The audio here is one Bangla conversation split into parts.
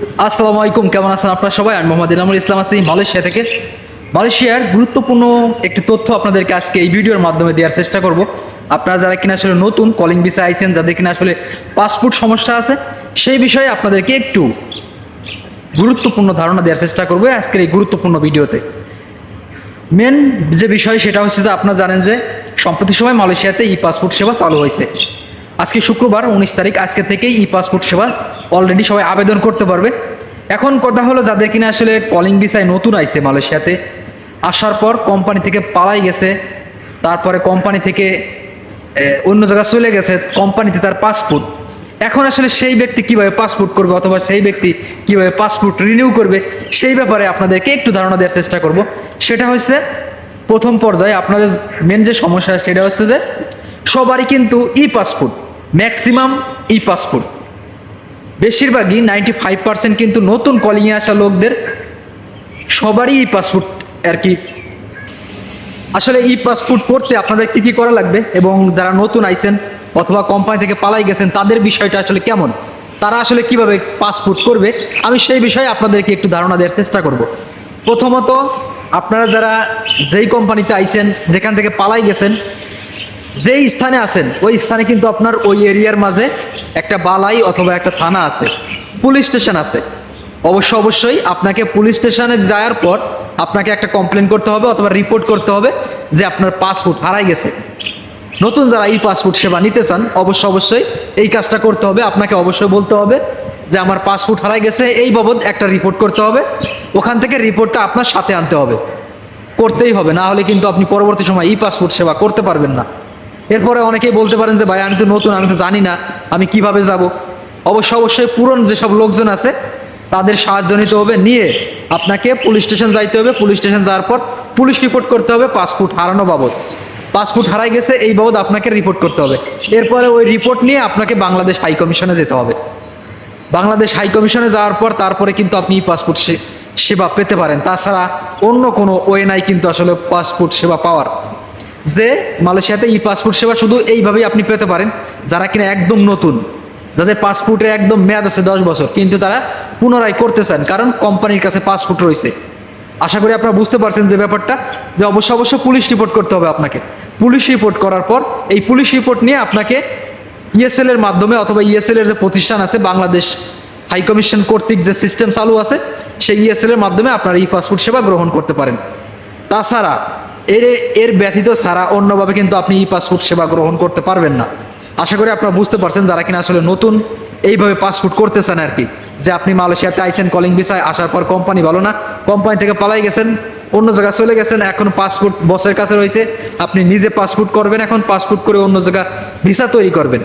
আসসালামু আলাইকুম, কেমন আছেন আপনারা সবাই? আমি মোহাম্মদ ইলামুল ইসলাম আছি মালয়েশিয়া থেকে। মালয়েশিয়ার গুরুত্বপূর্ণ একটি তথ্য আপনাদেরকে আজকে এই ভিডিওর মাধ্যমে দেওয়ার চেষ্টা করব। আপনারা যারা কিনা আসলে নতুন কলিং ভিসা আইছেন, যাদের কিনা আসলে পাসপোর্ট সমস্যা আছে, সেই বিষয়ে আপনাদেরকে একটু গুরুত্বপূর্ণ ধারণা দেওয়ার চেষ্টা করব আজকের এই গুরুত্বপূর্ণ ভিডিওতে। মেন যে বিষয়, সেটা হচ্ছে যে আপনারা জানেন যে সম্প্রতি সময় মালয়েশিয়াতে ই পাসপোর্ট সেবা চালু হয়েছে। আজকে শুক্রবার, উনিশ তারিখ, আজকে থেকেই ই পাসপোর্ট সেবা অলরেডি সবাই আবেদন করতে পারবে। এখন কথা হলো যাদের কিনা আসলে কলিং ভিসায় নতুন আইছে মালয়েশিয়াতে, আসার পর কোম্পানি থেকে পালাই গেছে, তারপরে কোম্পানি থেকে অন্য জায়গায় চলে গেছে কোম্পানিতে তার পাসপোর্ট এখন আসলে সেই ব্যক্তি কীভাবে পাসপোর্ট করবে অথবা সেই ব্যক্তি কীভাবে পাসপোর্ট রিনিউ করবে, সেই ব্যাপারে আপনাদেরকে একটু ধারণা দেওয়ার চেষ্টা করব। সেটা হচ্ছে, প্রথম পর্যায়ে আপনাদের মেন যে সমস্যা, সেটা হচ্ছে যে সবারই কিন্তু e passport maximum e passport বেশিরভাগই নাইনটি ফাইভ পার্সেন্ট কিন্তু নতুন কলিংয়ে আসা লোকদের সবারই ই পাসপোর্ট আর কি। আসলে ই পাসপোর্ট করতে আপনাদের কী কি করা লাগবে? এবং যারা নতুন আইছেন অথবা কোম্পানি থেকে পালাই গেছেন, তাদের বিষয়টা আসলে কেমন? তারা আসলে কীভাবে পাসপোর্ট করবে? আমি সেই বিষয়ে আপনাদেরকে একটু ধারণা দেওয়ার চেষ্টা করব। প্রথমত, আপনারা যারা যেই কোম্পানিতে আইছেন, যেখান থেকে পালাই গেছেন যেই স্থানে আছেন, ওই স্থানে কিন্তু আপনার ওই এরিয়ার মাঝে একটা বালাই অথবা একটা থানা আছে, পুলিশ স্টেশন আছে। অবশ্য অবশ্যই আপনাকে পুলিশ স্টেশনে যাওয়ার পর আপনাকে একটা কমপ্লেন করতে হবে অথবা রিপোর্ট করতে হবে যে আপনার পাসপোর্ট হারাই গেছে। নতুন যারা এই পাসপোর্ট সেবা নিতে চান, অবশ্য অবশ্যই এই কাজটা করতে হবে। আপনাকে অবশ্যই বলতে হবে যে আমার পাসপোর্ট হারাই গেছে, এই বাবদ একটা রিপোর্ট করতে হবে। ওখান থেকে রিপোর্টটা আপনার সাথে আনতে হবে। করতেই হবে, না হলে কিন্তু আপনি পরবর্তী সময় ই পাসপোর্ট সেবা করতে পারবেন না। এরপরে অনেকেই বলতে পারেন যে, ভাই, আমি তো নতুন, আমি তো জানি না, আমি কীভাবে যাব? অবশ্য, অবশ্যই পুরন যেসব লোকজন আছে, তাদের সাহায্য নিতে হবে, নিয়ে আপনাকে পুলিশ স্টেশন যাইতে হবে। পুলিশ স্টেশন যাওয়ার পর পুলিশ রিপোর্ট করতে হবে পাসপোর্ট হারানো বাবদ। পাসপোর্ট হারাই গেছে, এই বাবদ আপনাকে রিপোর্ট করতে হবে। এরপরে ওই রিপোর্ট নিয়ে আপনাকে বাংলাদেশ হাই কমিশনে যেতে হবে। বাংলাদেশ হাই কমিশনে যাওয়ার পর তারপরে কিন্তু আপনি পাসপোর্ট সেবা পেতে পারেন। তাছাড়া অন্য কোনো ওয়ে নাই কিন্তু আসলে পাসপোর্ট সেবা পাওয়ার। যে মালয়েশিয়াতে ই পাসপোর্ট সেবা শুধু এইভাবেই আপনি পেতে পারেন, যারা কিনা একদম নতুন, যাদের পাসপোর্টে একদম মেয়াদ আছে দশ বছর, কিন্তু তারা পুনরায় করতে চান, কারণ কোম্পানির কাছে পাসপোর্ট রয়েছে। আশা করি আপনারা বুঝতে পারছেন যে ব্যাপারটা, যে অবশ্য অবশ্য পুলিশ রিপোর্ট করতে হবে আপনাকে। পুলিশ রিপোর্ট করার পর এই পুলিশ রিপোর্ট নিয়ে আপনাকে ইএসএল এর মাধ্যমে অথবা ইএসএল এর যে প্রতিষ্ঠান আছে, বাংলাদেশ হাই কমিশন কর্তৃক যে সিস্টেম চালু আছে, সেই ইএসএল এর মাধ্যমে আপনারা ই পাসপোর্ট সেবা গ্রহণ করতে পারেন। তাছাড়া এর এর ব্যতীত ছাড়া অন্যভাবে কিন্তু আপনি ই পাসপোর্ট সেবা গ্রহণ করতে পারবেন না। আশা করি আপনারা বুঝতে পারছেন যারা কিনা আসলে নতুন এইভাবে পাসপোর্ট করতে চান আর কি। যে আপনি মালয়েশিয়াতে আইছেন কলিং ভিসায়, আসার পর কোম্পানি ভালো না কোম্পানি থেকে পালাই গেছেন, অন্য জায়গায় চলে গেছেন, এখন পাসপোর্ট বসের কাছে রয়েছে, আপনি নিজে পাসপোর্ট করবেন, এখন পাসপোর্ট করে অন্য জায়গা ভিসা তৈরি করবেন।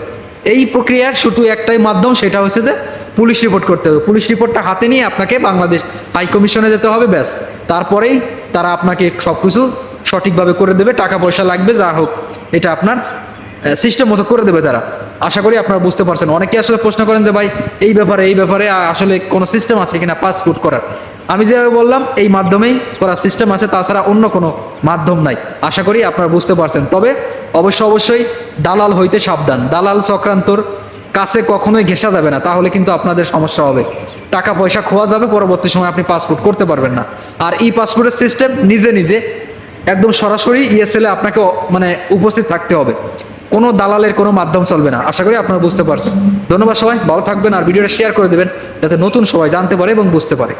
এই প্রক্রিয়ার শুধু একটাই মাধ্যম, সেটা হচ্ছে যে পুলিশ রিপোর্ট করতে হবে। পুলিশ রিপোর্টটা হাতে নিয়ে আপনাকে বাংলাদেশ হাই কমিশনে যেতে হবে, ব্যাস। তারপরেই তারা আপনাকে সব কিছু সঠিকভাবে করে দেবে, টাকা পয়সা লাগবে, যা হোক, এটা আপনার সিস্টেম মতো করে দেবে তারা। আশা করি আপনারা বুঝতে পারছেন। অনেকে আসলে প্রশ্ন করেন যে, ভাই, এই ব্যাপারে এই ব্যাপারে আসলে কোনো সিস্টেম আছে কিনা পাসপোর্ট করার? আমি যেভাবে বললাম, এই মাধ্যমেই করার সিস্টেম আছে, তাছাড়া অন্য কোনো মাধ্যম নাই। আশা করি আপনারা বুঝতে পারছেন। তবে অবশ্য অবশ্যই দালাল হইতে সাবধান। দালাল চক্রান্তর কাছে কখনোই ঘেঁষা যাবে না। তাহলে কিন্তু আপনাদের সমস্যা হবে। টাকা পয়সা খোয়া যাবে, পরবর্তী সময় আপনি পাসপোর্ট করতে পারবেন না। আর ই পাসপোর্টের সিস্টেম নিজে নিজে একদম সরাসরি ইএসএলে আপনাকে মানে উপস্থিত থাকতে হবে। কোনো দালালের কোনো মাধ্যম চলবে না। আশা করি আপনারা বুঝতে পারছেন। ধন্যবাদ সবাই। ভালো থাকবেন আর ভিডিওটা শেয়ার করে দেবেন। যাতে নতুন সবাই জানতে পারে এবং বুঝতে পারে।